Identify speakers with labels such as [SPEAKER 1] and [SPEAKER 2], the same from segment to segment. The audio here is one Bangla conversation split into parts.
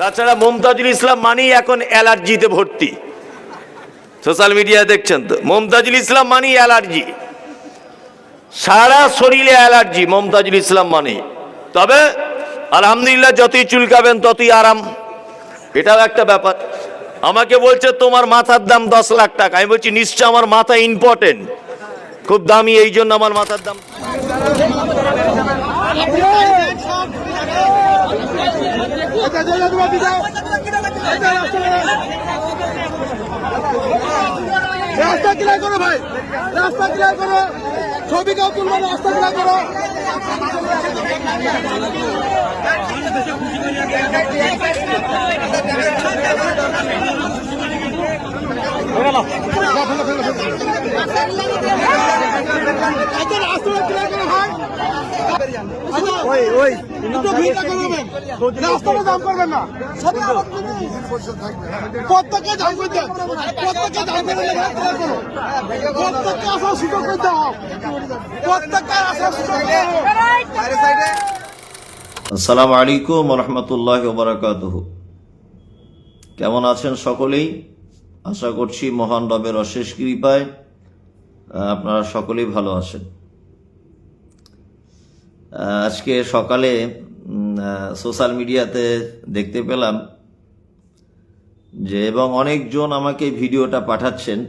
[SPEAKER 1] তাছাড়া মমতাজুল ইসলাম মানেই এখন অ্যালার্জিতে ভর্তি। সোশ্যাল মিডিয়ায় দেখছেন তো, মমতাজুল ইসলাম মানেই অ্যালার্জি। সারা শরীরে অ্যালার্জি, মমতাজুল ইসলাম মানে তবে, আলহামদুলিল্লাহ যতই চুলকাবেন ততই আরাম। এটাও একটা ব্যাপার। আমাকে বলছে, তোমার মাথার দাম দশ লাখ টাকা। আমি বলছি, নিশ্চয় আমার মাথা ইম্পর্টেন্ট খুব দামি, এই জন্য আমার মাথার দাম
[SPEAKER 2] রাস্তা ক্লিয়ার করো ভাই। রাস্তা ক্লিয়ার করো। ছবি কেউ তুলবে রাস্তা ক্লিয়ার করো। আচ্ছা,
[SPEAKER 1] আসসালামু আলাইকুম রহমতুল্লাহ কেমন আছেন সকলেই? আশা করছি মহান রবের অশেষ কৃপায় আপনারা সকলেই ভালো আছেন। আজকে সকালে সোশ্যাল মিডিয়াতে দেখতে পেলাম যে এবং অনেকজন আমাকে ভিডিওটা পাঠাচ্ছেন,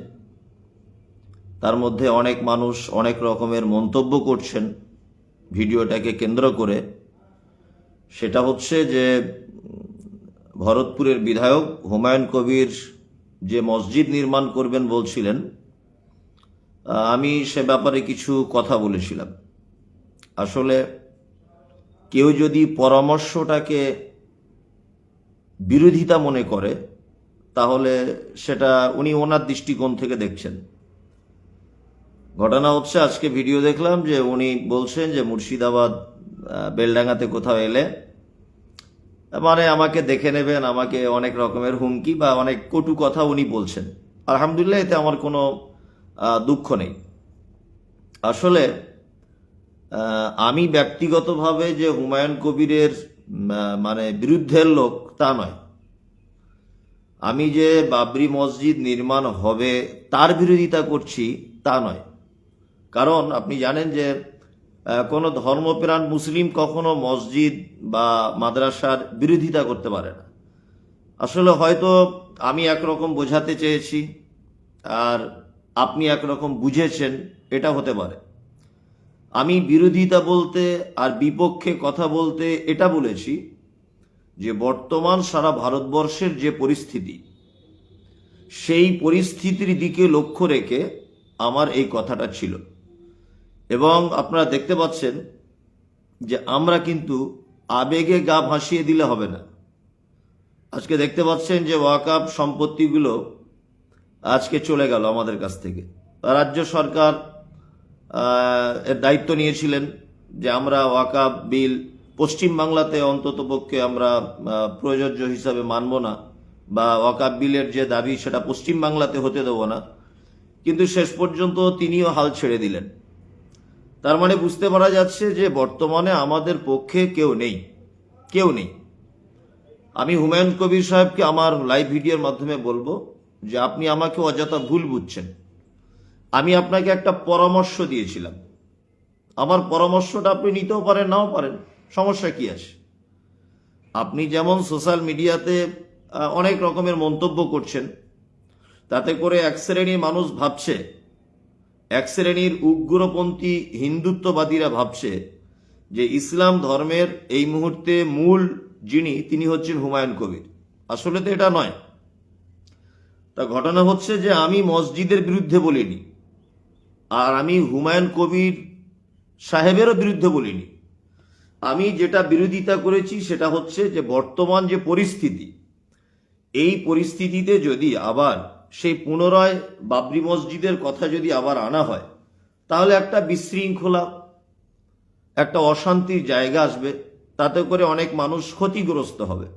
[SPEAKER 1] তার মধ্যে অনেক মানুষ অনেক রকমের মন্তব্য করছেন ভিডিওটাকে কেন্দ্র করে। সেটা হচ্ছে যে ভরতপুরের বিধায়ক হুমায়ুন কবির যে মসজিদ নির্মাণ করবেন বলছিলেন আমি সে ব্যাপারে কিছু কথা বলেছিলাম। আসলে কেউ যদি পরামর্শটাকে বিরোধিতা মনে করে, তাহলে সেটা উনি ওনার দৃষ্টিকোণ থেকে দেখছেন। ঘটনা হচ্ছে, আজকে ভিডিও দেখলাম যে উনি বলছেন যে মুর্শিদাবাদ বেলডাঙ্গাতে কোথাও এলে মানে আমাকে দেখে নেবেন, আমাকে অনেক রকমের হুমকি বা অনেক কটু কথা উনি বলছেন। আলহামদুলিল্লাহ, এতে আমার কোনো দুঃখ নেই। আসলে আমি ব্যক্তিগতভাবে যে হুমায়ুন কবিরের মানে বিরুদ্ধের লোক তা নয়। আমি যে বাবরি মসজিদ নির্মাণ হবে, তার বিরোধিতা করছি তা নয়। কারণ আপনি জানেন যে কোনো ধর্মপ্রাণ মুসলিম কখনো মসজিদ বা মাদ্রাসার বিরোধিতা করতে পারে না। আসলে হয়তো আমি একরকম বোঝাতে চেয়েছি আর আপনি একরকম বুঝেছেন, এটা হতে পারে। আমি বিরোধিতা বলতে আর বিপক্ষে কথা বলতে এটা বলেছি যে বর্তমান সারা ভারতবর্ষের যে পরিস্থিতি, সেই পরিস্থিতির দিকে লক্ষ্য রেখে আমার এই কথাটা ছিল। এবং আপনারা দেখতে পাচ্ছেন যে আমরা কিন্তু আবেগে গা ভাসিয়ে দিলে হবে না। আজকে দেখতে পাচ্ছেন যে ওয়াকাপ সম্পত্তিগুলো আজকে চলে গেল আমাদের কাছ থেকে। রাজ্য সরকার এর দায়িত্ব নিয়েছিলেন যে আমরা ওয়াকাপ বিল পশ্চিম বাংলাতে অন্তত পক্ষে আমরা প্রযোজ্য হিসাবে মানব না বা ওয়াকাপ বিলের যে দাবি সেটা পশ্চিম বাংলাতে হতে দেবো না। কিন্তু শেষ পর্যন্ত তিনিও হাল ছেড়ে দিলেন। তার মানে বুঝতে পারা যাচ্ছে যে বর্তমানে আমাদের পক্ষে কেউ নেই কেউ নেই। আমি হুমায়ুন কবির সাহেবকে আমার লাইভ ভিডিওর মাধ্যমে বলব যে আপনি আমাকে অযথা ভুল বুঝছেন। আমি আপনাকে একটা পরামর্শ দিয়েছিলাম। আমার পরামর্শটা আপনি নিতেও পারেন, নাও পারেন, সমস্যা কি আছে? আপনি যেমন সোশ্যাল মিডিয়াতে অনেক রকমের মন্তব্য করছেন, তাতে করে এক শ্রেণির মানুষ ভাবছে এক শ্রেণির উগ্রপন্থী হিন্দুত্ববাদীরা ভাবছে যে ইসলাম ধর্মের এই মুহূর্তে মূল যিনি, তিনি হচ্ছেন হুমায়ুন কবির। আসলে তো এটা নয়। তা ঘটনা হচ্ছে যে আমি মসজিদের বিরুদ্ধে বলিনি। আর আমি হুমায়ুন কবির সাহেবেরও বিরুদ্ধে বলিনি। আমি যেটা বিরোধিতা করেছি সেটা হচ্ছে যে বর্তমান যে পরিস্থিতি, এই পরিস্থিতিতে যদি আবার সেই পুনরায় বাবরি মসজিদের কথা যদি আবার আনা হয়, তাহলে একটা বিশৃঙ্খলা, একটা অশান্তির জায়গা আসবে। তাতে করে অনেক মানুষ ক্ষতিগ্রস্ত হবে।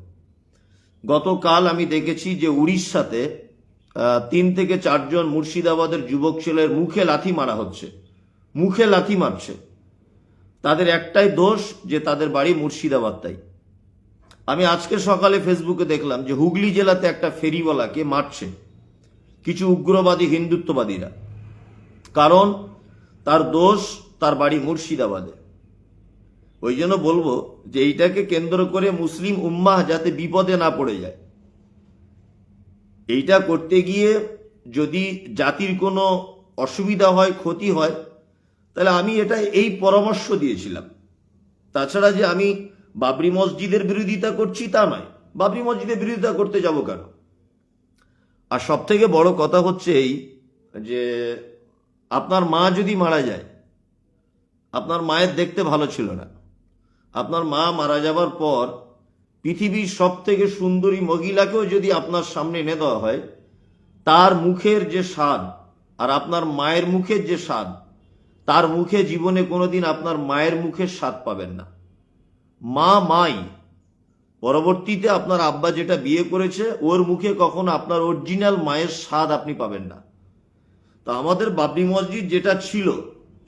[SPEAKER 1] গতকাল আমি দেখেছি যে উড়িষ্যাতে তিন থেকে চারজন মুর্শিদাবাদের যুবক ছেলের মুখে লাথি মারা হচ্ছে। মুখে লাথি মারছে। তাদের একটাই দোষ যে তাদের বাড়ি মুর্শিদাবাদ তাই। আমি আজকে সকালে ফেসবুকে দেখলাম যে হুগলি জেলাতে একটা ফেরিওয়ালাকে মারছে। কিছু উগ্রবাদী হিন্দুত্ববাদীরা। কারণ তার দোষ তার বাড়ি মুর্শিদাবাদে। ওই জন্য বলব যে এইটাকে কেন্দ্র করে মুসলিম উম্মাহ যাতে বিপদে না পড়ে যায়। এইটা করতে গিয়ে যদি জাতির কোনো অসুবিধা হয়, ক্ষতি হয়, তাহলে আমি এটা এই পরামর্শ দিয়েছিলাম। তাছাড়া যে আমি বাবরি মসজিদের বিরোধিতা করছি তা নয়। বাবরি মসজিদের বিরোধিতা করতে যাব কেন? আর সব থেকে বড় কথা হচ্ছে এই যে আপনার মা যদি মারা যায়, আপনার মায়ের দেখতে ভালো ছিল না। আপনার মা মারা যাবার পর পৃথিবীর সব থেকে সুন্দরী মহিলাকেও যদি আপনার সামনে এনে দেওয়া হয়, তার মুখের যে স্বাদ আর আপনার মায়ের মুখের যে স্বাদ, তার মুখে জীবনে কোনোদিন আপনার মায়ের মুখের স্বাদ পাবেন না। মা মাই পরবর্তীতে আপনার আব্বা যেটা বিয়ে করেছে, ওর মুখে কখনো আপনার অরিজিনাল মায়ের স্বাদ আপনি পাবেন না। তো আমাদের বাবরি মসজিদ যেটা ছিল,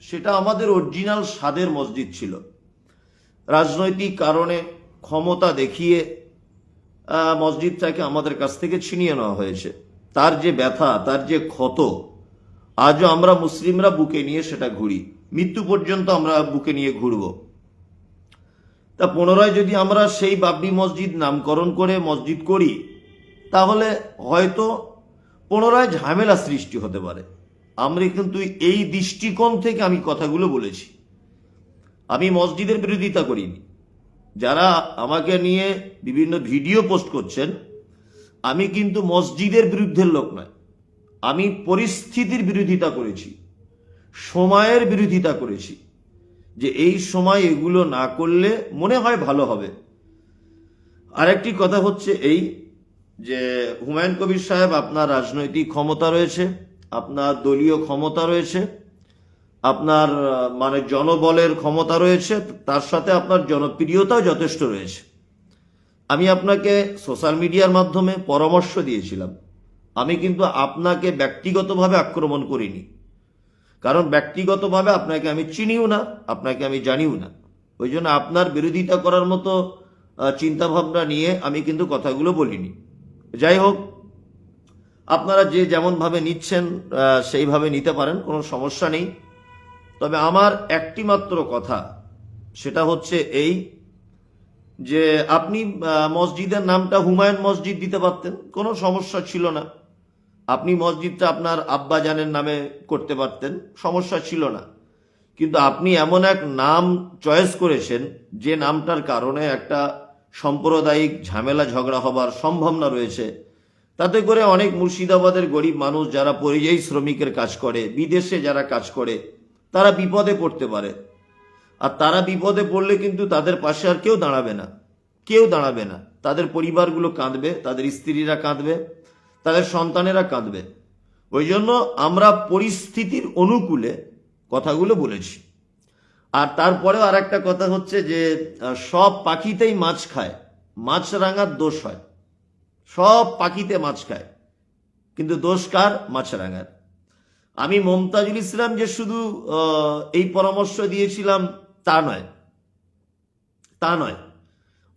[SPEAKER 1] সেটা আমাদের অরিজিনাল স্বাদের মসজিদ ছিল। রাজনৈতিক কারণে ক্ষমতা দেখিয়ে মসজিদটাকে আমাদের কাছ থেকে ছিনিয়ে নেওয়া হয়েছে। তার যে ব্যথা, তার যে ক্ষত, আজও আমরা মুসলিমরা বুকে নিয়ে সেটা ঘুরি। মৃত্যু পর্যন্ত আমরা বুকে নিয়ে ঘুরবো। তা পুনরায় যদি আমরা সেই বাবরি মসজিদ নামকরণ করে মসজিদ করি, তাহলে হয়তো পুনরায় ঝামেলা সৃষ্টি হতে পারে। আমরা কিন্তু এই দৃষ্টিকোণ থেকে আমি কথাগুলো বলেছি। আমি মসজিদের বিরোধিতা করিনি। যারা আমাকে নিয়ে বিভিন্ন ভিডিও পোস্ট করছেন, আমি কিন্তু মসজিদের বিরুদ্ধের লোক নয়। আমি পরিস্থিতির বিরোধিতা করেছি, সময়ের বিরোধিতা করেছি। যে এই সময় এগুলো না করলে মনে হয় ভালো হবে। আরেকটি কথা হচ্ছে এই যে হুমায়ুন কবির সাহেব আপনার রাজনৈতিক ক্ষমতা রয়েছে, আপনার দলীয় ক্ষমতা রয়েছে, আপনার মানে জনবলের ক্ষমতা রয়েছে, তার সাথে আপনার জনপ্রিয়তাও যথেষ্ট রয়েছে। আমি আপনাকে সোশ্যাল মিডিয়ার মাধ্যমে পরামর্শ দিয়েছিলাম। আমি কিন্তু আপনাকে ব্যক্তিগতভাবে আক্রমণ করিনি। কারণ ব্যক্তিগতভাবে আপনাকে আমি চিনিও না, আপনাকে আমি জানিও না। ওই জন্য আপনার বিরোধিতা করার মতো চিন্তা ভাবনা নিয়ে আমি কিন্তু কথাগুলো বলিনি। যাই হোক, আপনারা যে যেমনভাবে নিচ্ছেন সেইভাবে নিতে পারেন, কোনো সমস্যা নেই। তবে আমার একটি মাত্র কথা, সেটা হচ্ছে এই যে আপনি মসজিদের নামটা হুমায়ুন মসজিদ দিতে পারতেন, কোনো সমস্যা ছিল না। আপনি মসজিদটা আপনার আব্বা জানের নামে করতে পারতেন, সমস্যা ছিল না। কিন্তু আপনি এমন এক নাম চয়েস করেছেন, যে নামটার কারণে একটা সাম্প্রদায়িক ঝামেলা, ঝগড়া হবার সম্ভাবনা রয়েছে। তাতে করে অনেক মুর্শিদাবাদের গরিব মানুষ যারা পরিযায়ী শ্রমিকের কাজ করে, বিদেশে যারা কাজ করে, তারা বিপদে পড়তে পারে। আর তারা বিপদে পড়লে কিন্তু তাদের পাশে আর কেউ দাঁড়াবে না। কেউ দাঁড়াবে না। তাদের পরিবারগুলো কাঁদবে, তাদের স্ত্রীরা কাঁদবে। তাদের সন্তানেরা কাঁদবে। ওই জন্য আমরা পরিস্থিতির অনুকূলে কথাগুলো বলেছি। আর তারপরেও আর একটা কথা হচ্ছে যে সব পাখিতেই মাছ খায়। মাছ রাঙার দোষ হয়। সব পাখিতে মাছ খায়। কিন্তু দোষ কার? মাছ রাঙার। আমি মমতাজুল ইসলাম যে শুধু এই পরামর্শ দিয়েছিলাম, তা নয়। তা নয়।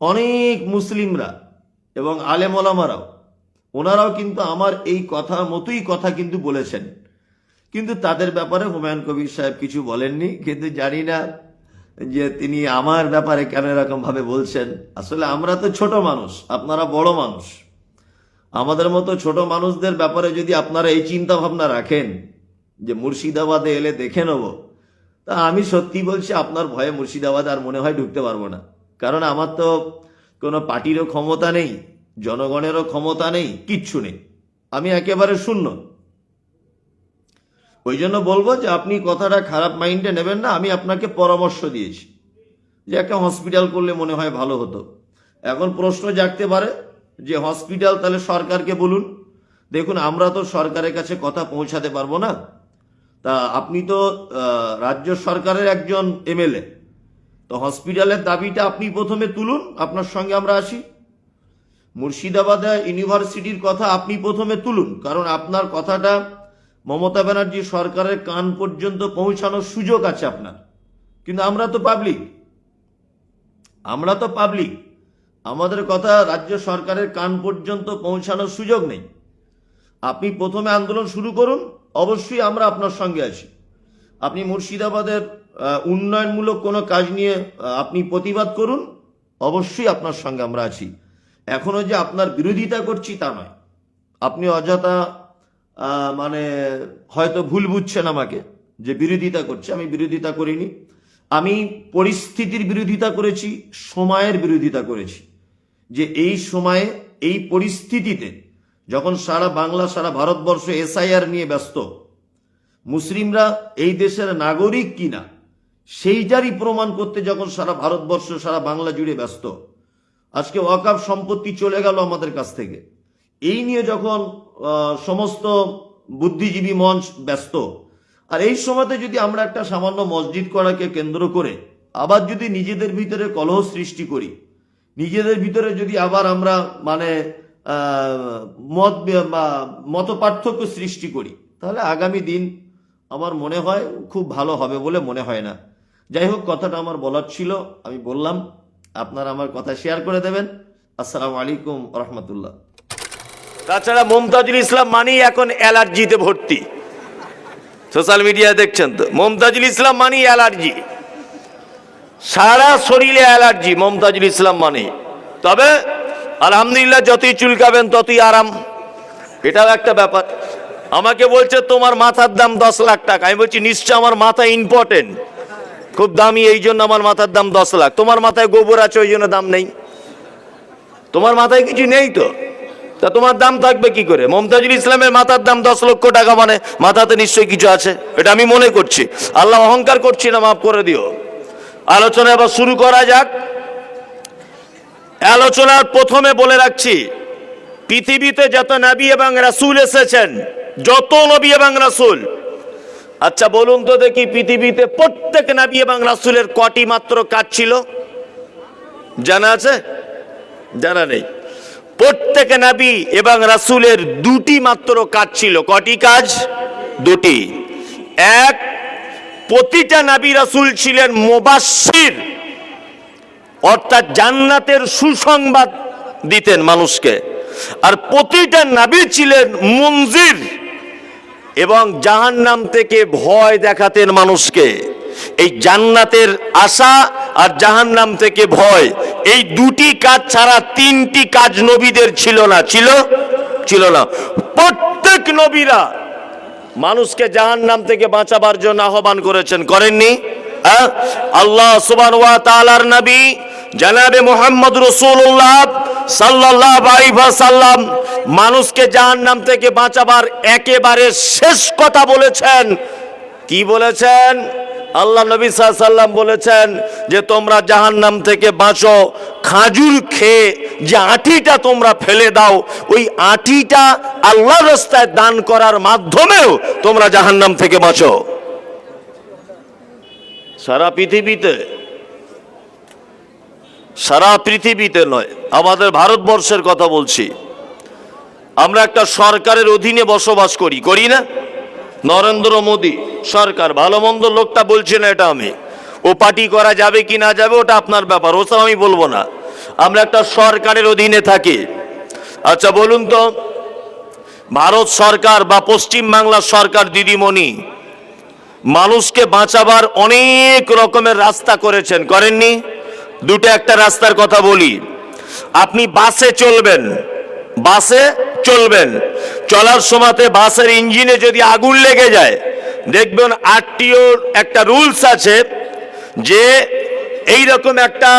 [SPEAKER 1] অনেক মুসলিমরা এবং আলেম ওলামারাও ওনারাও কিন্তু আমার এই কথা মতোই কথা কিন্তু বলেছেন। কিন্তু তাদের ব্যাপারে হুমায়ুন কবির সাহেব কিছু বলেননি। কিন্তু জানি না যে তিনি আমার ব্যাপারে কেন এরকম ভাবে বলছেন। আসলে আমরা তো ছোট মানুষ, আপনারা বড় মানুষ। আমাদের মতো ছোট মানুষদের ব্যাপারে যদি আপনারা এই চিন্তা ভাবনা রাখেন, যে মুর্শিদাবাদে এলে দেখে নেব, তা আমি সত্যি বলছি আপনার ভয়ে মুর্শিদাবাদ আর মনে হয় ঢুকতে পারব না। কারণ আমার তো কোনো পার্টিরও ক্ষমতা নেই। জনগণেরও ক্ষমতা নেই, কিচ্ছু নেই। আমি একেবারে শূন্য। ওই জন্য বলব যে আপনি কথাটা খারাপ মাইন্ডে নেবেন না, আমি আপনাকে পরামর্শ দিয়েছি। যে একটা হসপিটাল করলে মনে হয় ভালো হতো। এখন প্রশ্ন জাগতে পারে যে হসপিটাল তাহলে সরকারকে বলুন। দেখুন, আমরা তো সরকারের কাছে কথা পৌঁছাতে পারব না। তা আপনি তো রাজ্য সরকারের একজন এমএলএ। তো হসপিটালের দাবিটা আপনি প্রথমে তুলুন, আপনার সঙ্গে আমরা আসি। মুর্শিদাবাদে ইউনিভার্সিটির কথা আপনি প্রথমে তুলুন, কারণ আপনার কথাটা মমতা ব্যানার্জি সরকারের কান পর্যন্ত পৌঁছানোর সুযোগ আছে আপনার। কিন্তু আমরা তো পাবলিক আমরা তো পাবলিক
[SPEAKER 3] আমাদের কথা রাজ্য সরকারের কান পর্যন্ত পৌঁছানোর সুযোগ নেই। আপনি প্রথমে আন্দোলন শুরু করুন, অবশ্যই আমরা আপনার সঙ্গে আছি। আপনি মুর্শিদাবাদের উন্নয়নমূলক কোনো কাজ নিয়ে আপনি প্রতিবাদ করুন, অবশ্যই আপনার সঙ্গে আমরা আছি। এখনও যে আপনার বিরোধিতা করছি তা নয়। আপনি অযথা মানে হয়তো ভুল বুঝছেন আমাকে যে বিরোধিতা করছে। আমি বিরোধিতা করিনি। আমি পরিস্থিতির বিরোধিতা করেছি, সময়ের বিরোধিতা করেছি। যে এই সময়ে, এই পরিস্থিতিতে যখন সারা বাংলা, সারা ভারতবর্ষ এসআইআর নিয়ে ব্যস্ত, মুসলিমরা এই দেশের নাগরিক কিনা, সেইটারই প্রমাণ করতে যখন সারা ভারতবর্ষ, সারা বাংলা জুড়ে ব্যস্ত আজকে ওয়াকাফ সম্পত্তি চলে গেল আমাদের কাছ থেকে। এই নিয়ে যখন সমস্ত বুদ্ধিজীবী মঞ্চ ব্যস্ত, আর এই সময়তে যদি আমরা একটা সামান্য মসজিদ করাকে কেন্দ্র করে আবার যদি নিজেদের ভিতরে কলহ সৃষ্টি করি, নিজেদের ভিতরে যদি আবার আমরা মানে মত মত পার্থক্য সৃষ্টি করি, তাহলে আগামী দিন আমার মনে হয় খুব ভালো হবে বলে মনে হয় না। যাই হোক, কথাটা আমার বলার ছিল, আমি বললাম। আপনারা আমার কথা শেয়ার করে দেবেন। আসসালামু আলাইকুম রহমতুল্লাহ।
[SPEAKER 1] তাছাড়া মমতাজুল ইসলাম মানেই এখন অ্যালার্জিতে ভর্তি। সোশ্যাল মিডিয়া দেখছেন তো, মমতাজুল ইসলাম মানেই অ্যালার্জি। সারা শরীরে অ্যালার্জি, মমতাজুল ইসলাম মানে তবে আলহামদুলিল্লাহ যতই চুলকাবেন ততই আরাম। এটাও একটা ব্যাপার। আমাকে বলছে, তোমার মাথার দাম দশ লাখ টাকা। আমি বলছি, নিশ্চয় আমার মাথা ইম্পর্টেন্ট খুব দামি, এই জন্য আমার মাথার দাম দশ লাখ। তোমার মাথায় গোবর আছে, ওই জন্য দাম নেই। তোমার মাথায় কিছু নেই তো? তা তোমার দাম থাকবে কি করে? মমতাজুল ইসলামের মাথার দাম দশ লক্ষ টাকা মানে মাথাতে নিশ্চয়ই কিছু আছে। এটা আমি মনে করছি। আল্লাহ অহংকার করছি না, মাফ করে দিও। আলোচনা এবার শুরু করা যাক। আলোচনার প্রথমে বলে রাখছি, পৃথিবীতে যত নবী এবং রাসুল এসেছেন, যত নবী এবং রাসূল আচ্ছা বলুন তো দেখি পৃথিবীতে প্রত্যেক নবী এবং রাসূলের কটি মাত্র কাজ ছিল? জানা আছে? জানা নেই। প্রত্যেক নবী এবং রাসূলের দুটি মাত্র কাজ ছিল। কটি কাজ? দুটি। এক, প্রতিটা নবী রাসূল ছিলেন মুবাশশির, অর্থাৎ জান্নাতের সুসংবাদ দিতেন মানুষকে। আর প্রতিটা নবী ছিলেন মুনজির। এবং জাহান্নাম থেকে ভয় দেখাতেন মানুষকে। এই জান্নাতের আশা আর জাহান্নাম থেকে ভয়, এই দুটি কাজ ছাড়া তিনটি কাজ নবীদের ছিল না, ছিল? ছিল না। প্রত্যেক নবীরা মানুষকে জাহান্নাম থেকে বাঁচাবার জন্য আহ্বান করেছেন। করেননি? হ্যাঁ? আল্লাহ সুবান ওয়া তাআলার নবী জানাবে মোহাম্মদ রসুল্লাহ সাল্লাহ মানুষকে জাহান্নাম থেকে বাঁচাবার একেবারে শেষ কথা বলেছেন। কি বলেছেন? আল্লাহ নবী সাল্লাম বলেছেন যে, তোমরা জাহান্নাম থেকে বাঁচো, খাজুর খেয়ে যে আঁটিটা তোমরা ফেলে দাও, ওই আঁটিটা আল্লাহ রাস্তায় দান করার মাধ্যমেও তোমরা জাহান্নাম থেকে বাঁচো। সারা পৃথিবীতে সারা পৃথিবীতে নয়, আমাদের ভারতবর্ষের কথা বলছি। আমরা একটা সরকারের অধীনে বসবাস করি করি না? নরেন্দ্র মোদী সরকার, ভালো মন্দ লোকটা বলছে না এটা আমি। ও পার্টি করা যাবে কি না যাবে, ওটা আপনার ব্যাপার, ওসব আমি বলব না। আমরা একটা সরকারের অধীনে থাকি। আচ্ছা বলুন তো, ভারত সরকার বা পশ্চিম বাংলার সরকার দিদিমণি, মানুষকে বাঁচাবার অনেক রকমের রাস্তা করেছেন, করেননি? দুটো একটা রাস্তার কথা বলি। আপনি বাসে চলবেন বাসে চলবেন। চলার সময়তে বাসের ইঞ্জিনে যদি আগুন লেগে যায়, দেখবেন আরটিওর একটা রুলস আছে যে এই রকম একটা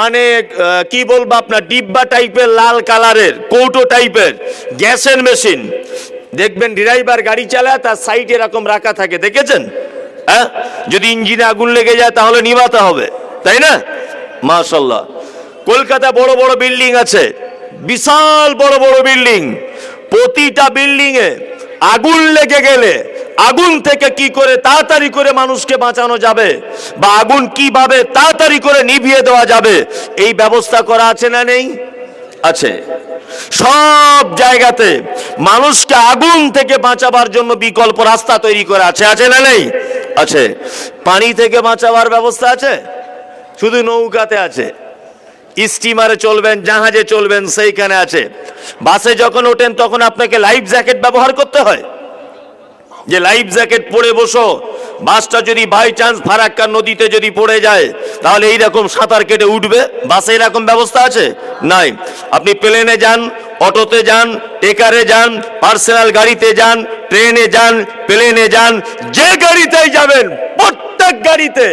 [SPEAKER 1] মানে কি বলব আপনার, ডিব্বা টাইপের লাল কালারের, কৌটো টাইপের গ্যাসের মেশিন। দেখবেন ড্রাইভার গাড়ি চালায়, তার সাইড এরকম রাখা থাকে, দেখেছেন? হ্যাঁ? যদি ইঞ্জিনে আগুন লেগে যায়, তাহলে নিভাতে হবে, তাই না? মাশাল্লাহ কলকাতা বড় বড় বিল্ডিং আছে, বিশাল বড় বড় বিল্ডিং। প্রতিটা বিল্ডিং এ আগুন লেগে গেলে, আগুন থেকে কি করে তাড়াতাড়ি করে মানুষকে বাঁচানো যাবে বা আগুন কীভাবে তাড়াতাড়ি করে নিভিয়ে দেওয়া যাবে, এই ব্যবস্থা করা আছে না নেই? আছে। সব জায়গাতে মানুষকে আগুন থেকে বাঁচাবার জন্য বিকল্প রাস্তা তৈরি করে আছে আছে না নেই? আছে। পানি থেকে বাঁচাবার ব্যবস্থা আছে? শুধু নৌকাতে আছে। স্টিমারে চলবেন, জাহাজে চলবেন, সেইখানে আছে। বাসে যখন ওঠেন, তখন আপনাকে লাইফ জ্যাকেট ব্যবহার করতে হয়। যে লাইফ জ্যাকেট পরে বসো, বাসটা যদি বাই চান্স ফারাক্কা নদীতে যদি পড়ে যায়, তাহলে এইরকম সাঁতার কেটে উঠবে। বাসে এরকম ব্যবস্থা আছে? নাই। আপনি প্লেনে যান, অটোতে যান, টেকারে যান, পার্সোনাল গাড়িতে যান, ট্রেনে যান, প্লেনে যান, যে গাড়িতেই যাবেন, প্রত্যেক গাড়িতে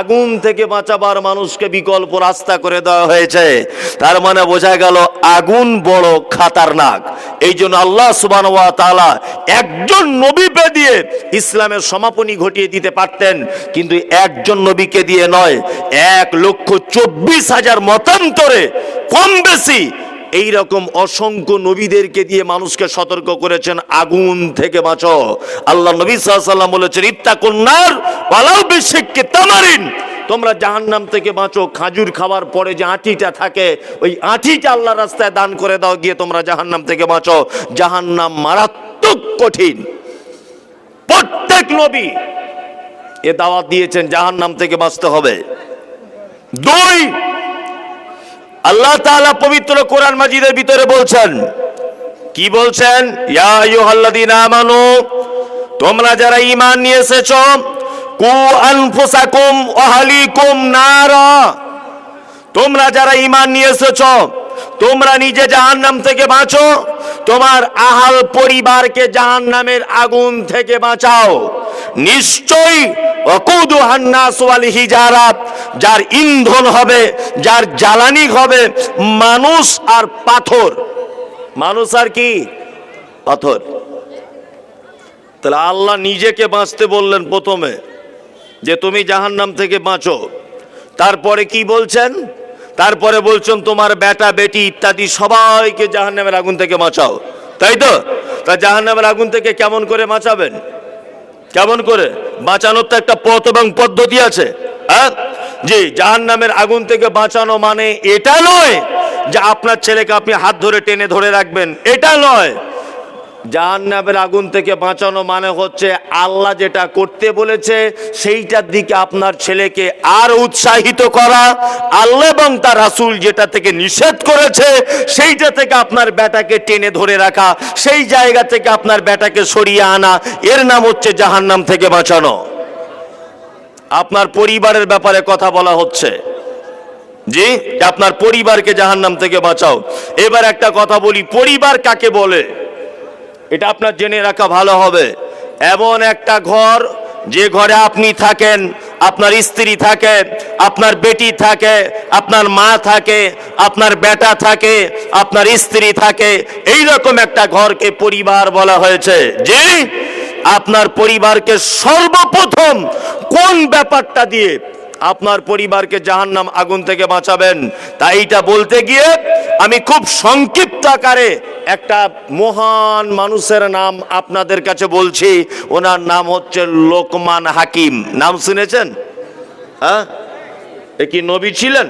[SPEAKER 1] আগুন থেকে বাঁচাবার মানুষকে বিকল্প রাস্তা করে দেওয়া হয়েছে। তার মানে বোঝা গেল আগুন বড় খাতারনাক। এই জন্য আল্লাহ সুবান তাআলা একজন নবীকে দিয়ে ইসলামের সমাপনী ঘটিয়ে দিতে পারতেন। কিন্তু একজন নবীকে দিয়ে নয়, এক লক্ষ চব্বিশ হাজার মতান্তরে কম বেশি এই রকম অসংখ্য নবীদেরকে দিয়ে মানুষকে সতর্ক করেছেন আগুন থেকে বাঁচো। আল্লাহ নবী সাল্লাম বলেছেন ইত্তা কন্যার পালাও বেশিককে তামারিন। তোমরা জাহান্নাম থেকে বাঁচো, খাজুর খাওয়ার পরে যে আঁটিটা থাকে, ওই আঁটিটা আল্লাহ রাস্তায় দান করে দাও, গিয়ে তোমরা জাহান্নাম থেকে বাঁচো। জাহান্নাম মারাত্মক কঠিন। প্রত্যেক নবী এ দাওয়াত দিয়েছেন, জাহান্নাম থেকে বাঁচতে হবে। দুই আল্লাহ তাআলা পবিত্র কোরআন মাজিদের ভিতরে বলছেন, কি বলছেন? ইয়া আইয়ুহাল্লাযীনা আমানু, তোমরা যারা ঈমান নিয়ে এসেছ কু আনফুসাকুম ওয়া আহলিকুম নারা। তোমরা যারা ঈমান নিয়ে এসেছ তোমরা নিজে জাহান্নাম থেকে বাঁচো। তোমার আহাল পরিবারকে জাহান্নামের আগুন থেকে বাঁচাও। নিশ্চয়ই যার ইন্ধন হবে, যার জ্বালানি হবে, মানুষ আর পাথর। মানুষ আর কি? পাথর। তাহলে আল্লাহ নিজেকে বাঁচতে বললেন প্রথমে, যে তুমি জাহান্নাম থেকে বাঁচো। তারপরে কি বলছেন? তারপরে বলছেন, তোমার বেটা, বেটি ইত্যাদি সবাইকে জাহান্নামের আগুন থেকে বাঁচাও। তাই তো? তা জাহান্নামের আগুন থেকে কেমন করে বাঁচাবেন? কেমন করে? বাঁচানোর তো একটা পথ এবং পদ্ধতি আছে। হ্যাঁ? জি, জাহান্নামের আগুন থেকে বাঁচানো মানে এটা নয় যে আপনার ছেলেকে আপনি হাত ধরে টেনে ধরে রাখবেন। এটা নয়। জাহান্নামের আগুন থেকে বাঁচানো মানে হচ্ছে আল্লাহ যেটা করতে বলেছে, সেইটার দিকে আপনার ছেলেকে আর উৎসাহিত করা। আল্লাহ এবং তার রাসূল যেটা থেকে নিষেধ করেছে, সেইটা থেকে আপনার বেটাকে টেনে ধরে রাখা, সেই জায়গা থেকে আপনার বেটাকে সরিয়ে আনা, এর নাম হচ্ছে জাহান্নাম থেকে বাঁচানো। আপনার পরিবারের ব্যাপারে কথা বলা হচ্ছে। জি, আপনার পরিবারকে জাহান্নাম থেকে বাঁচাও। এবার একটা কথা বলি, পরিবার কাকে বলে? এটা আপনার জেনে রাখা ভালো হবে। এমন একটা ঘর, যে ঘরে আপনি থাকেন, আপনার স্ত্রী থাকে, আপনার বেটি থাকে, আপনার মা থাকে, আপনার বেটা থাকে, আপনার স্ত্রী থাকে এই রকম একটা ঘরকে পরিবার বলা হয়েছে। যে আপনার পরিবারকে সর্বপ্রথম কোন ব্যাপারটা দিয়ে আপনার পরিবারকে জাহান্নাম আগুন থেকে বাঁচাবেন। তাই এটা বলতে গিয়ে আমি খুব সংক্ষিপ্ত আকারে একটা মহান মানুষের নাম আপনাদের কাছে বলছি। ওনার নাম হচ্ছে লোকমান হাকিম। নাম শুনেছেন? হ্যাঁ? এ কি নবী ছিলেন?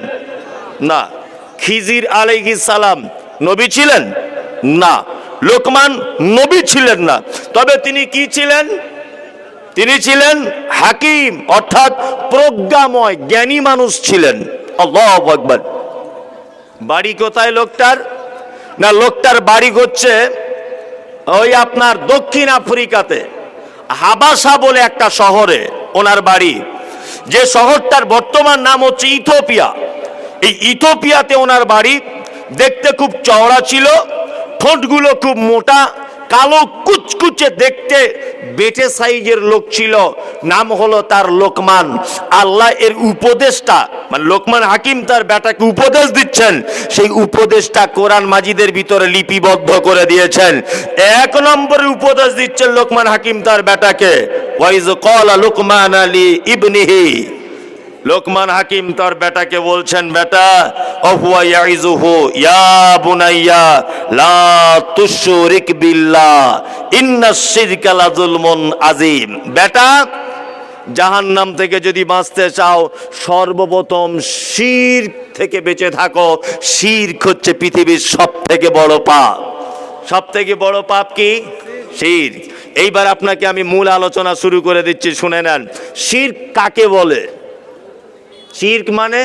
[SPEAKER 1] না। খিজির আলাইহিস সালাম নবী ছিলেন? না। লোকমান নবী ছিলেন না। তবে তিনি কি ছিলেন? তিনি ছিলেন হাকিম, অর্থাৎ প্রজ্ঞাময়, জ্ঞানী মানুষ ছিলেন। আল্লাহ বাড়ি কোথায় লোকটার? না, লোকটার বাড়ি হচ্ছে ওই আপনার দক্ষিণ আফ্রিকাতে, হাবাসা বলে একটা শহরে ওনার বাড়ি। যে শহরটার বর্তমান নাম হচ্ছে ইথোপিয়া এই ইথোপিয়াতে ওনার বাড়ি দেখতে খুব চওড়া ছিল, ঠোঁটগুলো খুব মোটা কালো কুচকুচে দেখতে বেটে সাইজের লোক ছিল। নাম হলো তার লোকমান। আল্লাহ এর উপদেশটা মানে লোকমান হাকিম তার বেটাকে উপদেশ দিচ্ছেন। সেই উপদেশটা কোরআন মাজিদের ভিতরে লিপিবদ্ধ করে দিয়েছেন। এক নম্বরে উপদেশ দিচ্ছেন লোকমান হাকিম তার বেটাকে। ওয়াইজ কলা লোকমান আলী ইবনিহি। লোকমান হাকিম তার বেটাকে বলছেন, বেটা ইয়া বুনাইয়া, লা বেটা, জাহান্নাম থেকে যদি বাঁচতে চাও, সর্বপ্রথম শির থেকে বেঁচে থাকো। শির হচ্ছে পৃথিবীর সব থেকে বড় পাপ। সব থেকে বড় পাপ কি? শির। এইবার আপনাকে আমি মূল আলোচনা শুরু করে দিচ্ছি, শুনে নেন। শির কাকে বলে? শির্ক মানে?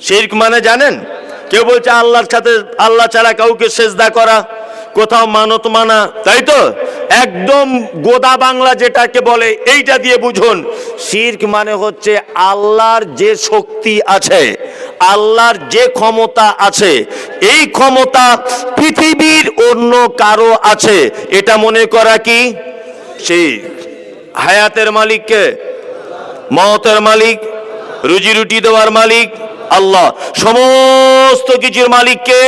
[SPEAKER 1] শির্ক মানে জানেন? কেউ বলছে আল্লাহর সাথে, আল্লাহ ছাড়া কাউকে সেজদা করা, কোথাও মানত মানা, তাই তো? একদম গোদা বাংলা যেটাকে বলে, এইটা দিয়ে বুঝুন। শির্ক মানে হচ্ছে আল্লাহর যে শক্তি আছে, আল্লাহর যে ক্ষমতা আছে, এই ক্ষমতা পৃথিবীর অন্য কারও আছে। এটা মনে করা কি? শির্ক। হায়াতের মালিককে মহতের মালিক রুজি রুটি দেওয়ার মালিক আল্লাহ। সমস্ত কিছুর মালিককে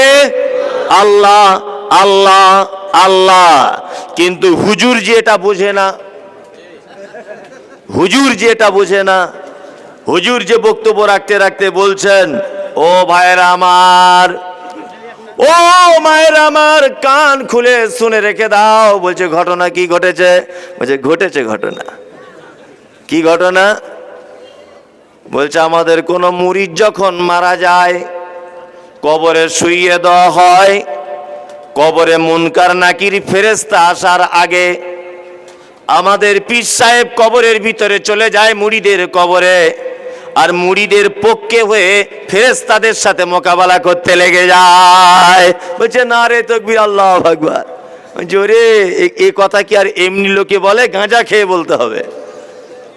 [SPEAKER 1] আল্লাহ আল্লাহ আল্লাহ। কিন্তু হুজুর যে এটা বোঝে না, হুজুর যে এটা বোঝে না, হুজুর যে বক্তব্য রাখতে রাখতে বলছেন, ও ভাইয়েরা আমার, ও মায়ের আমার, কান খুলে শুনে রেখে দাও। বলছে, ঘটনা কি ঘটেছে? বলছে, ঘটেছে ঘটনা। কি ঘটনা? বলছে, আমাদের কোনো মুরিদ যখন মারা যায়, কবরে শুইয়ে দেওয়া হয়, কবরে মুনকার নাকির ফেরেস্তা আসার আগে আমাদের পীর সাহেব কবরের ভিতরে চলে যায় মুড়িদের কবরে আর মুড়িদের পক্ষে হয়ে ফেরেস্তাদের সাথে মোকাবেলা করতে লেগে যায়। বলছে, না রে তকবির, আল্লাহ ভগবান জোরে এ কথা কি আর এমনি লোকে বলে? গাঁজা খেয়ে বলতে হবে।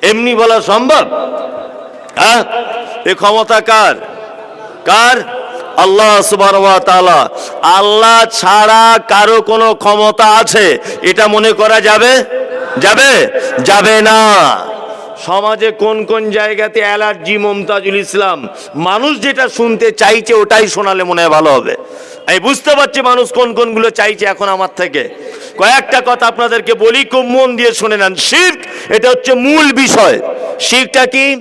[SPEAKER 1] এমনি বলা সম্ভব? হ্যাঁ? এ ক্ষমতা কার? কার? আল্লাহ সুবাহ আল্লাহ ছাড়া কারও কোনো ক্ষমতা আছে। এটা মনে করা যাবে? যাবে? যাবে না। সমাজে কোন কোন জায়গাতে অ্যালার্জি মমতাজুল ইসলাম? মানুষ যেটা শুনতে চাইছে ওটাই শোনালে মনে হয় ভালো হবে। আমি বুঝতে পারছি মানুষ কোন কোনগুলো চাইছে এখন আমার থেকে। কয়েকটা কথা আপনাদেরকে বলি, খুব মন দিয়ে শুনে নেন। শির্ক, এটা হচ্ছে মূল বিষয়। শিরটা কি?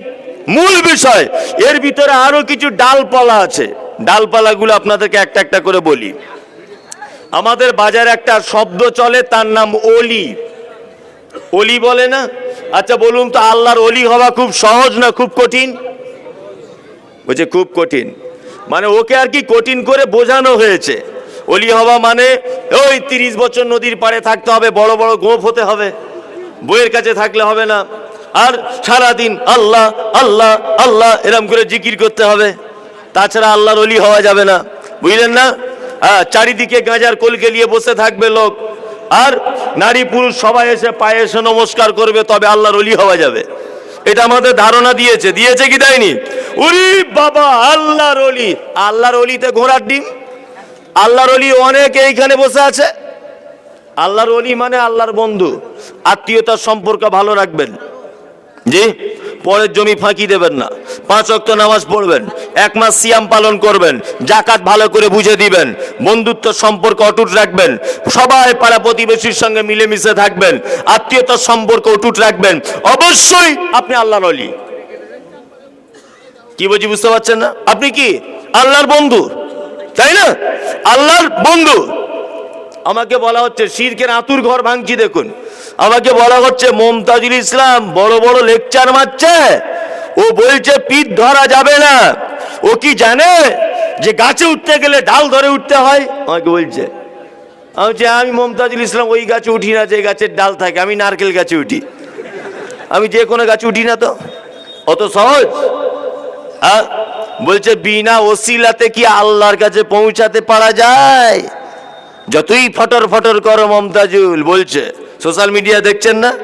[SPEAKER 1] মূল বিষয়, এর ভিতরে আরও কিছু ডালপালা আছে। ডালপালাগুলো আপনাদেরকে একটা একটা করে বলি। আমাদের বাজারে একটা শব্দ চলে, তার নাম অলি। অলি বলে না? আচ্ছা বলুন তো, আল্লাহর অলি হওয়া খুব সহজ না খুব কঠিন? বলছে, খুব কঠিন। মানে ওকে আর কি কঠিন করে বোঝানো হয়েছে। অলি হওয়া মানে ওই তিরিশ বছর নদীর পাড়ে থাকতে হবে, বড় বড় গোপ হতে হবে। বইয়ের কাছে থাকলে হবে না। আর সারাদিন আল্লাহ আল্লাহ আল্লাহ এরম করে জিকির করতে হবে। তাছাড়া আল্লাহর অলি হওয়া যাবে না। বুঝলেন না? হ্যাঁ চারিদিকে গাঁজার কোলকে নিয়ে বসে থাকবে লোক। আর নারী পুরুষ সবাই এসে পায়ে এসে নমস্কার করবে, তবে আল্লাহর অলি হওয়া যাবে। এটা আমাদের ধারণা দিয়েছে। দিয়েছে কি দেয়নি? উরি বাবা, আল্লাহর অলি আল্লাহর অলিতে ঘোড়ার ডিম? আল্লাহর অলি অনেক এইখানে বসে আছে। আল্লাহর অলি মানে আল্লাহর বন্ধু। আত্মীয়তার সম্পর্ক ভালো রাখবেন। জি? পরের জমি ফাঁকি দেবেন না। পাঁচ অক্ত নামাজ পড়বেন, এক মাস সিয়াম পালন করবেন, জাকাত ভালো করে বুঝে দিবেন, বন্ধুত্ব সম্পর্ক অটুট রাখবেন, সবাই পাড়া প্রতিবেশীর সঙ্গে মিলেমিশে থাকবেন, আত্মীয়তার সম্পর্ক অটুট রাখবেন। অবশ্যই আপনি আল্লাহর অলি কি বলছি বুঝতে পারছেন না? আপনি কি? আল্লাহর বন্ধু। তাই না? আল্লাহর বন্ধু। আমাকে বলা হচ্ছে, শিরকের আতুর ঘর ভাঙছি দেখুন। আমাকে বলা হচ্ছে মমতাজুল ইসলাম বড় বড় লেকচার মারছে। ও বলছে পিঠ ধরা যাবে না। ও কি জানে যে গাছে উঠতে গেলে ডাল ধরে উঠতে হয়? আমাকে বলছে। আমি বলছি, আমি মমতাজুল ইসলাম ওই গাছে উঠি না যে গাছের ডাল থাকে। আমি নারকেল গাছে উঠি। আমি যে কোনো গাছে উঠি না তো। অত সহজ? হ্যাঁ? বলছে বিনা ওসিলাতে কি আল্লাহর কাছে পৌঁছাতে পারা যায়? যতই ফটর ফটর করো মমতাজুল বলছে। সোশ্যাল মিডিয়া দেখছেন না?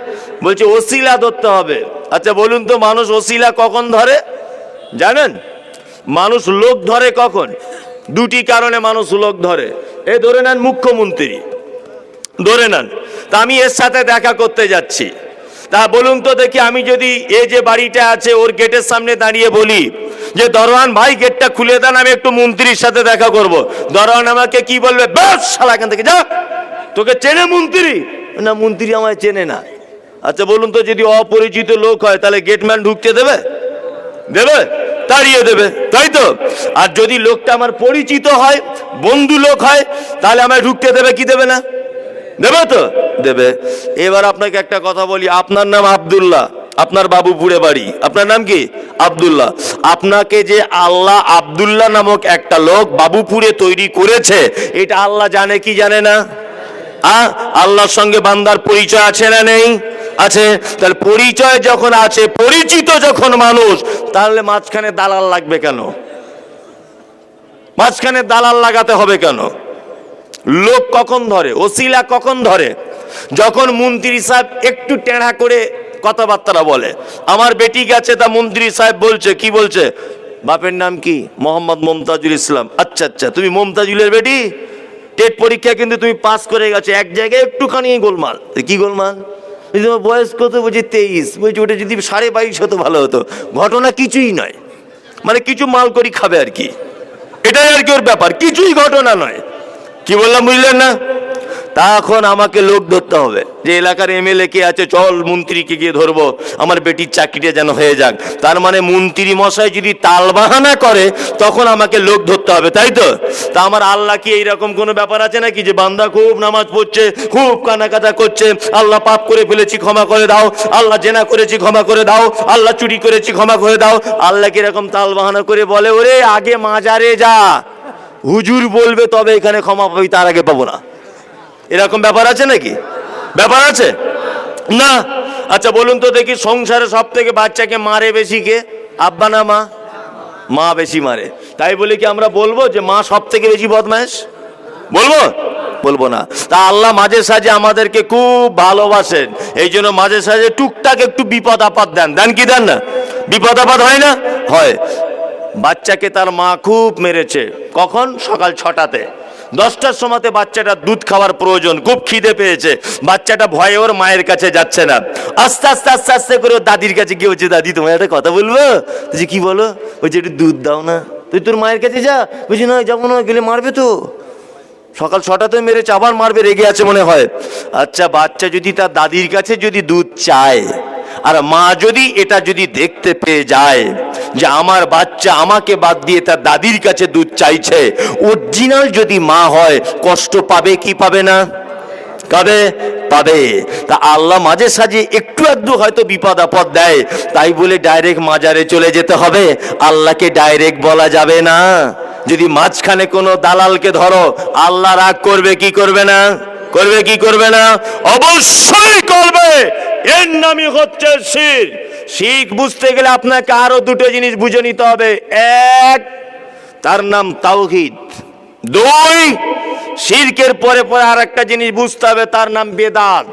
[SPEAKER 1] বলছে, ওসিলা ধরতে হবে। আচ্ছা বলুন তো, মানুষ ওসিলা কখন ধরে? জানেন? মানুষ লোক ধরে কখন? দুটি কারণে মানুষ লোক ধরে। এ, ধরে নেন মুখ্যমন্ত্রী। ধরে নেন। তা আমি এর সাথে দেখা করতে যাচ্ছি। তা বলুন তো দেখি, আমি যদি এ যে বাড়িটা আছে, ওর গেটের সামনে দাঁড়িয়ে বলি যে দরওয়ান ভাই, গেটটা খুলে দেন, আমি একটু মন্ত্রীর সাথে দেখা করব। দরওয়ান আমাকে কি বলবে, বেশ শালা এখান থেকে যা, তোকে চেনে মন্ত্রী। না মন্ত্রী আমায় চেনে না। আচ্ছা বলুন তো যদি অপরিচিত লোক হয়, তাহলে গেটম্যান ঢুকতে দেবে? দেবে? তাড়িয়ে দেবে, তাই তো? আর যদি লোকটা আমার পরিচিত হয়, বন্ধু লোক হয়, তাহলে আমায় ঢুকতে দেবে, কি দেবে না? দেবে তো? দেবে। এবার আপনাকে একটা কথা বলি, আপনার নাম আবদুল্লাহ, আপনার বাবুপুরে বাড়ি আপনার নাম কি? আব্দুল্লাহ। আপনাকে যে আল্লাহ আব্দুল্লাহ নামক একটা লোক বাবুপুরে তৈরি করেছে, এটা আল্লাহ জানে কি জানে না? আল্লাহর সঙ্গে বান্দার পরিচয় আছে না নেই? আছে। তাহলে পরিচয় যখন আছে, পরিচিত যখন মানুষ, তাহলে মাঝখানে দালাল লাগবে কেন? মাঝখানে দালাল লাগাতে হবে কেন? লোক কখন ধরে? ওসিলা কখন ধরে? যখন মন্ত্রী সাহেব একটু টেढ़া করে কথাবার্তা বলে, আমার বেটি গেছে, তা মন্ত্রী সাহেব বলছে, কি বলছে? বাপের নাম কি? মোহাম্মদ মমতাজুল ইসলাম। আচ্ছা আচ্ছা তুমি মমতাজুলের বেটি? টেট পরীক্ষা কিন্তু তুমি পাস করে গেছো। এক জায়গায় একটুখানি গোলমাল। কি গোলমাল? তোমার বয়স কত বলছি তেইশ। বলছি ওটা যদি সাড়ে বাইশ হতো, ভালো হতো। ঘটনা কিছুই নয়। মানে কিছু মাল করি খাবে আর কি। এটাই আর কি ওর ব্যাপার। কিছুই ঘটনা নয়। কি বললাম বুঝলেন না? তখন আমাকে লোক ধরতে হবে। যে এলাকার এমএলএ কে আছে, চল মন্ত্রীকে গিয়ে ধরবো। আমার বেটির চাকরিটা যেন হয়ে যাক। তার মানে মন্ত্রী মশাই যদি তালবাহানা করে, তখন আমাকে লোক ধরতে হবে, তাই তো? তা আমার আল্লাহ কি এইরকম কোনো ব্যাপার আছে নাকি? যে বান্দা খুব নামাজ পড়ছে, খুব কানাকাটা করছে। আল্লাহ পাপ করে ফেলেছি, ক্ষমা করে দাও। আল্লাহ জেনা করেছি, ক্ষমা করে দাও। আল্লাহ চুরি করেছি, ক্ষমা করে দাও। আল্লাহ কি কীরকম তালবাহানা করে বলে, ওরে, আগে মাজারে যা। হুজুর বলবে, তবে এখানে ক্ষমা পাবি, তার আগে পাবো না। এরকম ব্যাপার আছে নাকি? ব্যাপার আছে? না? আচ্ছা বলুন তো দেখি সংসারে সব থেকে বাচ্চাকে মারে বেশি কে? আব্বা না মা? মা বেশি মারে। তাই বলে কি আমরা বলব যে মা সব থেকে বেশি বদমাস বলব? বলব না। তা আল্লাহ মাঝে সাঝে আমাদেরকে খুব ভালোবাসেন। এই জন্য মাঝে সাঝে টুকটাক একটু বিপদ আপদ দেন। দেন কি দেন না? বিপদ আপদ হয় না? হয়। বাচ্চাকে তার মা খুব মেরেছে। কখন? সকাল ছটাতে। দশটার সময়তে বাচ্চাটা দুধ খাওয়ার প্রয়োজন। খুব খিদে পেয়েছে। বাচ্চাটা ভয়ে ওর মায়ের কাছে যাচ্ছে না। আস্তে আস্তে আস্তে আস্তে করে ওর দাদির কাছে গিয়ে হচ্ছে দাদি তোমার একটা কথা বলব? বলছে, কি বলো? বলছে, একটু দুধ দাও না। তুই তোর মায়ের কাছে যা। বলছি, না, যাব না, গেলে মারবে তো। সকাল ছটাতে মেরেছে, আবার মারবে, রেগে আছে মনে হয়। আচ্ছা বাচ্চা যদি তার দাদির কাছে যদি দুধ চায়, আর মা যদি এটা যদি দেখতে পেয়ে যায় যে আমার বাচ্চা আমাকে বাদ দিয়ে তার দাদির কাছে দুধ চাইছে। অরিজিনাল যদি মা হয়, কষ্ট পাবে কি পাবে না? কবে পাবে। তা আল্লাহ মাঝে সাঝে একটু আধটু হয়তো বিপদ আপদ দেয়। তাই বলে ডাইরেক্ট মাজারে চলে যেতে হবে। আল্লাহকে ডাইরেক্ট বলা যাবে না। যদি মাঝখানে কোনো দালালকে ধরো, আল্লাহ রাগ করবে, কি করবে না? করবে, কি করবে না? অবশ্যই করবে। এর নামই হচ্ছে শিখ শিখ বুঝতে গেলে আপনাকে আরও দুটো জিনিস বুঝে নিতে হবে। এক, তার নাম তাওহিদ। দুই, শিরকের পরে পরে আর একটা জিনিস বুঝতে হবে, তার নাম বেদাত।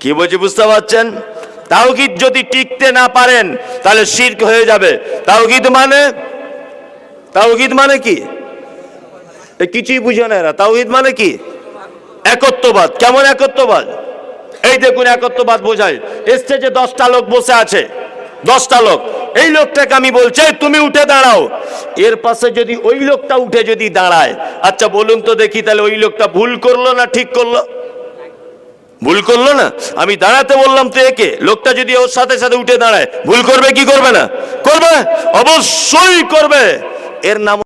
[SPEAKER 1] কি বলছি বুঝতে পারছেন? তাওহিদ যদি টিকতে না পারেন, তাহলে শিরক হয়ে যাবে। তাওহিদ মানে? তাওহিদ মানে কি? কিছুই বুঝে না এরা। তাওহিদ মানে কি? একত্ববাদ। কেমন একত্ববাদ? এই দেখুন একত্ববাদ বোঝায়। স্টেজে দশটা লোক বসে আছে। দশটা লোক। এই লোকটাকে আমি বলছি তুমি উঠে দাঁড়াও। এর পাশে যদি ওই লোকটা উঠে যদি দাঁড়ায় আচ্ছা বলুন তো দেখি তাহলে ওই লোকটা ভুল করল না ঠিক করল? ভুল করল না? আমি দাঁড়াতে বললাম তো একে। লোকটা যদি ওর সাথে সাথে উঠে দাঁড়ায়, ভুল করবে কি করবে না? করবে? অবশ্যই করবে। এর নাম